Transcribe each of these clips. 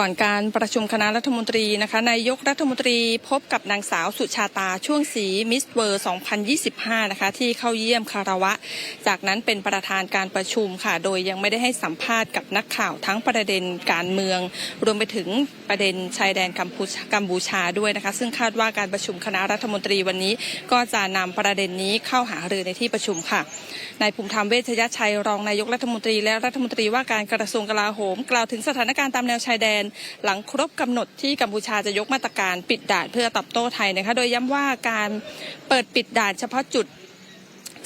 ก่อนการประชุมคณะรัฐมนตรีนะคะนายกรัฐมนตรีพบกับนางสาวสุชาตาช่วงสีมิสเวอร์ 2025 นะคะที่เข้าเยี่ยมคารวะ จากนั้นเป็นประธานการประชุมค่ะ โดยยังไม่ได้ให้สัมภาษณ์กับนักข่าวทั้งประเด็นการเมือง รวมไปถึงประเด็นชายแดนกัมพูชากัมพูชาด้วยนะคะ ซึ่งคาดว่าการประชุมคณะรัฐมนตรีวันนี้ ก็จะนำประเด็นนี้เข้าหารือในที่ประชุมค่ะนายภูมิธรรมเวชยชัยรองนายกรัฐมนตรีและรัฐมนตรีว่าการกระทรวงกลาโหม กล่าวถึงสถานการณ์ตามแนวชายแดนหลังครบกำหนดที่กัมพูชาจะยกมาตรการปิดด่านเพื่อตอบโต้ไทยนะคะ โดยย้ำว่าการเปิดปิดด่านเฉพาะจุด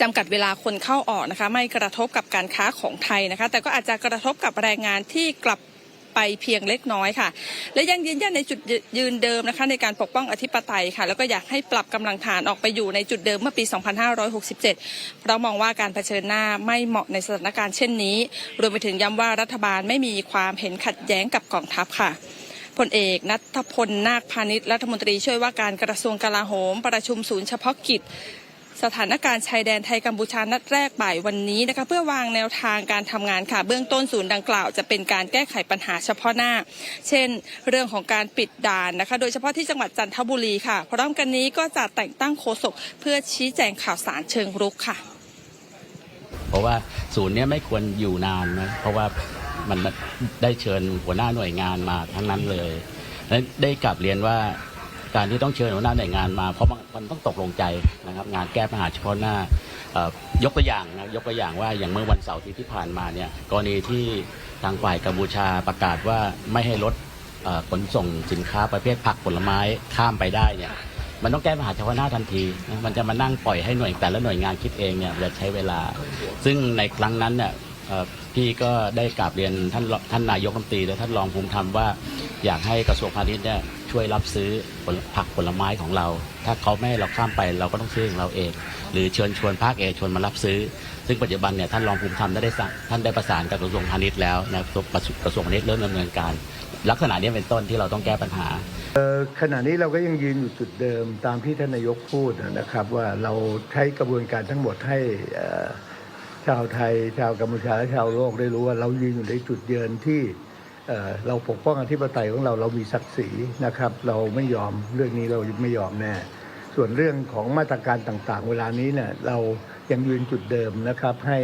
จำกัดเวลาคนเข้าออกนะคะ ไม่กระทบกับการค้าของไทยนะคะ แต่ก็อาจจะกระทบกับแรงงานที่กลับ ไปเพียงเล็กน้อยค่ะ และยังยืนยันในจุดยืนเดิมนะคะ ในการปกป้องอธิปไตยค่ะ แล้วก็อยากให้ปรับกำลังฐานออกไปอยู่ในจุดเดิมเมื่อปี 2567 เพราะมองว่าการเผชิญหน้าไม่เหมาะในสถานการณ์เช่นนี้ รวมไปถึงย้ำว่ารัฐบาลไม่มีความเห็นขัดแย้งกับกองทัพค่ะพลเอกนัทพลนาคพาณิชย์รัฐมนตรีช่วยว่าการกระทรวงกลาโหม ประชุมศูนย์เฉพาะกิจ สถานการณ์ชายแดนไทยกัมพูชานัดแรกบ่ายวันนี้นะคะเพื่อวางแนวทางการทำงานค่ะ เบื้องต้นศูนย์ดังกล่าวจะเป็นการแก้ไขปัญหาเฉพาะหน้า เช่น เรื่องของการปิดด่านนะคะ โดยเฉพาะที่จังหวัดจันทบุรีค่ะพร้อมกันนี้ก็จะแต่งตั้งโฆษกเพื่อชี้แจงข่าวสารเชิงรุกค่ะ เพราะว่าศูนย์นี้ไม่ควรอยู่นานนะเพราะว่ามันได้เชิญหัวหน้าหน่วยงานมาทั้งนั้นเลยและได้กลับเรียนว่า การที่ต้องเชิญหัวหน้าหน่วยงานมา เพราะมันต้องตกลงใจนะครับงานแก้ปัญหาเฉพาะหน้ายกตัวอย่างนะยกตัวอย่างว่าอย่างเมื่อวันเสาร์ที่ที่ผ่านมาเนี่ยกรณีที่ทางฝ่ายกัมพูชาประกาศว่าไม่ให้รถเอ่อขนส่งสินค้าประเภทผักผลไม้ข้ามไปได้เนี่ยมันต้องแก้ปัญหาเฉพาะหน้าทันที มันจะมานั่งปล่อยให้หน่วยแต่ละหน่วยงานคิดเองเนี่ยจะใช้เวลา ซึ่งในครั้งนั้นเนี่ยพี่ก็ได้กราบเรียนท่านท่านนายกรัฐมนตรีและท่านรองภูมิธรรมว่า อยากให้กระทรวงพาณิชย์เนี่ยช่วยรับซื้อผลผักผลไม้ของเรา ถ้าเขาไม่ให้เราข้ามไปเราก็ต้องซื้อของเราเอง หรือเชิญชวนภาคเอกชนมารับซื้อ ซึ่งปัจจุบันเนี่ยท่านรองภูมิธรรมได้สั่งท่านได้ประสานกับกระทรวงพาณิชย์แล้วนะครับกระทรวงพาณิชย์เริ่มดำเนินการ ลักษณะนี้เป็นต้นที่เราต้องแก้ปัญหาขณะนี้เราก็ยังยืนอยู่จุดเดิมตามที่ท่านนายกพูดนะครับว่าเราใช้กระบวนการทั้งหมดให้เอ่อชาวไทย ชาวกัมพูชาและชาวโลกได้รู้ว่าเรายืนอยู่ในจุดยืนที่ เเราปกป้องอธิปไตยของเราเรามีศักดิ์ศรีนะครับ เราไม่ยอมเรื่องนี้เราไม่ยอมแน่ส่วนเรื่องของมาตรการต่างๆ เวลานี้เนี่ยเรายังยืนจุดเดิมนะครับให้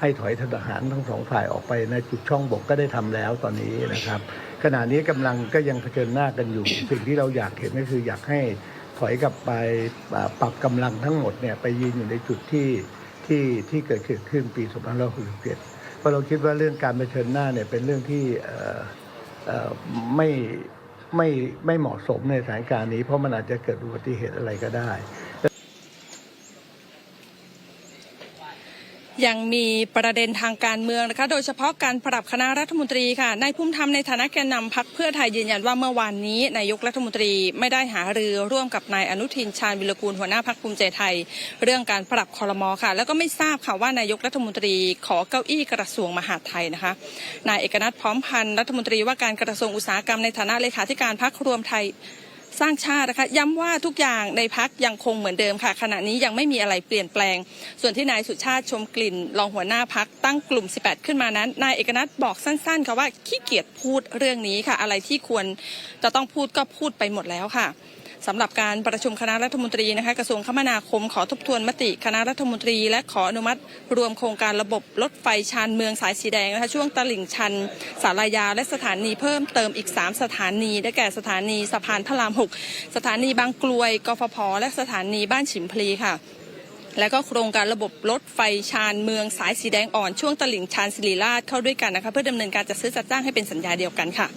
ให้ถอยทหารทั้งสองฝ่ายออกไปในจุดช่องบกก็ได้ทำแล้วตอนนี้นะครับ ขณะนี้กำลังก็ยังเผชิญหน้ากันอยู่ สิ่งที่เราอยากเห็นก็คืออยากให้ถอยกลับไปปรับกำลังทั้งหมดเนี่ยไปยืนอยู่ในจุดที่ที่ที่เกิดขึ้นปี 2567 เพราะเราคิดว่าเรื่องการเผชิญหน้าเนี่ยเป็นเรื่องที่ไม่ไม่ไม่เหมาะสมในสถานการณ์นี้ เพราะมันอาจจะเกิดอุบัติเหตุอะไรก็ได้ ยังมีประเด็นทางการเมืองนะคะ โดยเฉพาะการปรับคณะรัฐมนตรีค่ะ นายภูมิธรรมในฐานะแกนนำพักเพื่อไทยยืนยันว่าเมื่อวานนี้นายกรัฐมนตรีไม่ได้หารือร่วมกับนายอนุทินชาญวิรกูลหัวหน้าพักภูมิใจไทย เรื่องการปรับคอรมอค่ะ แล้วก็ไม่ทราบค่ะว่านายกรัฐมนตรีขอเก้าอี้กระทรวงมหาดไทยนะคะ นายเอกนัทพร้อมพันธ์รัฐมนตรีว่าการกระทรวงอุตสาหกรรมในฐานะเลขาธิการพักรวมไทย สร้างชาตินะคะย้ำว่าทุกอย่างในพักยังคงเหมือนเดิมค่ะ ขณะนี้ยังไม่มีอะไรเปลี่ยนแปลง ส่วนที่นายสุชาติชมกลิ่น รองหัวหน้าพักตั้งกลุ่ม 18 ขึ้นมานั้นนายเอกนัทบอกสั้นๆค่ะว่าขี้เกียจพูดเรื่องนี้ค่ะ อะไรที่ควรจะต้องพูดก็พูดไปหมดแล้วค่ะ สำหรับการประชุมคณะรัฐมนตรีนะคะกระทรวงคมนาคมขอทบทวนมติคณะรัฐมนตรี และขออนุมัติรวมโครงการระบบรถไฟชานเมืองสายสีแดงนะคะช่วงตลิ่งชัน สารยา และสถานีเพิ่มเติมอีก 3 สถานีได้แก่สถานีสะพานพระราม 6 สถานีบางกลวยกฟผและสถานีบ้านฉิมพลีค่ะและก็โครงการระบบรถไฟชานเมืองสายสีแดงอ่อนช่วงตลิ่งชันศิริราชเข้าด้วยกันนะคะเพื่อดำเนินการจัดซื้อจัดจ้างให้เป็นสัญญาเดียวกันค่ะ